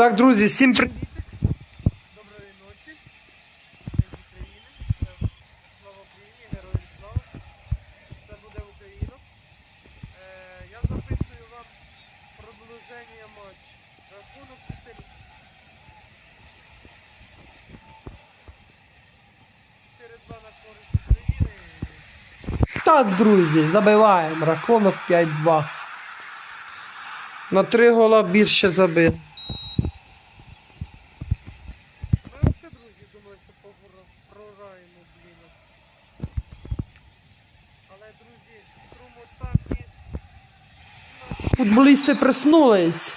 Так, друзі, всім привіт. Доброї ночі. Ми України. Слава Україні, героям слава. Все буде в я записую вам продовження матчу. Рахунок 4. 4-2 на користь України. Так, друзі, забиваємо. Рахунок 5-2. На три гола більше забив. Ми взагалі, друзі, думаю, що погра- програємо, блін. Але, друзі, струму так і Футболісти проснулись.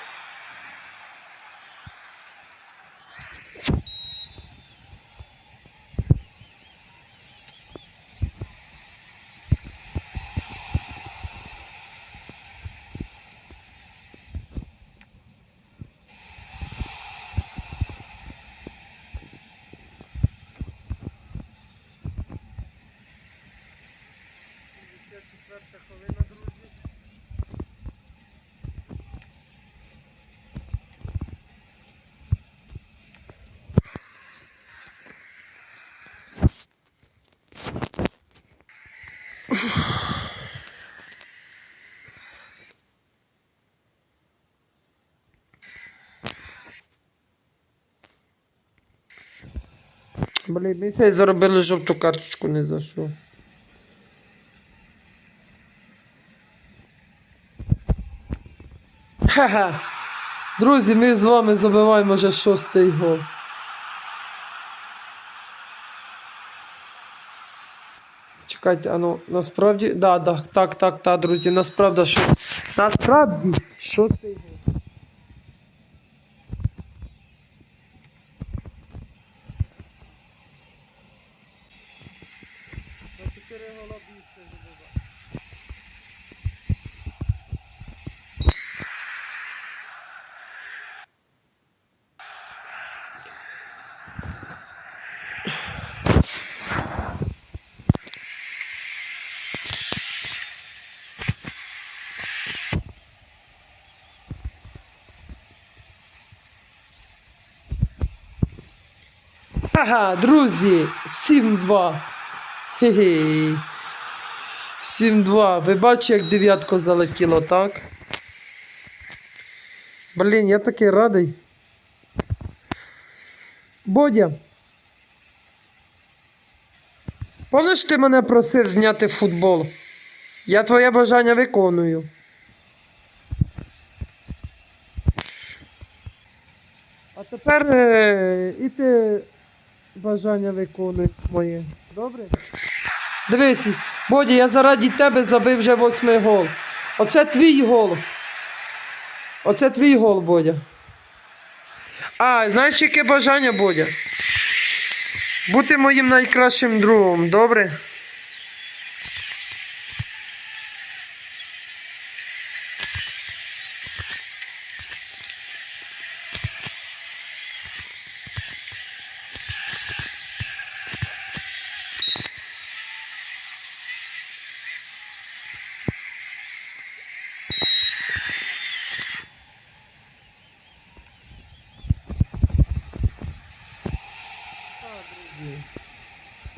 Блін, ми сьогодні заробили жовту карточку не за що. Ха-ха. Друзі, ми з вами забиваємо вже шостий гол. Чекайте, а ну насправді. Да, да, так, так, так, друзі, насправді що. Насправді шостий гол. На 4 гола більше забиває. Ага, друзі, 7-2. Хе-хе. 7-2. Ви бачите, як дев'ятко залетіло, так? Блін, я такий радий. Бодя. Помниш, ти мене просив зняти футбол? Я твоє бажання виконую. А тепер е, і ти бажання виконуй моє. Добре? Дивись, Боді, я заради тебе забив вже восьмий гол. Оце твій гол. Оце твій гол, Бодя. А, знаєш, яке бажання, Бодя? Бути моїм найкращим другом, добре?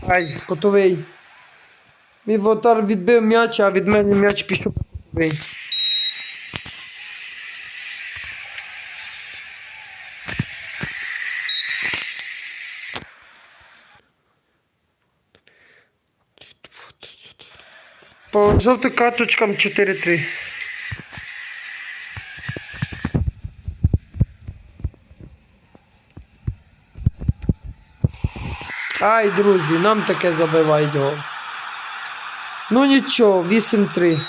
Ай, котовий. Мій вотар відбив м'яч, а від мене м'яч пішов котовий. По жовтим карточкам 4-3. Ай, друзі, нам таке забивають гол. Ну нічого, 8-3.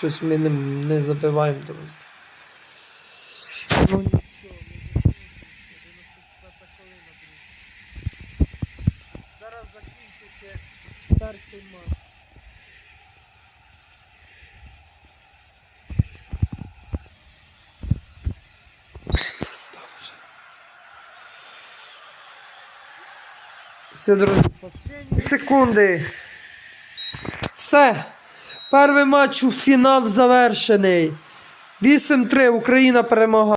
Щось ми не, не забиваємо, друзі. Ну, Нічого, ми закінчили. 94 хвилина, друзі. перший матч. Все, друзі. Секунди. Все. Перший матч у фінал завершений. 8-3 Україна перемагає.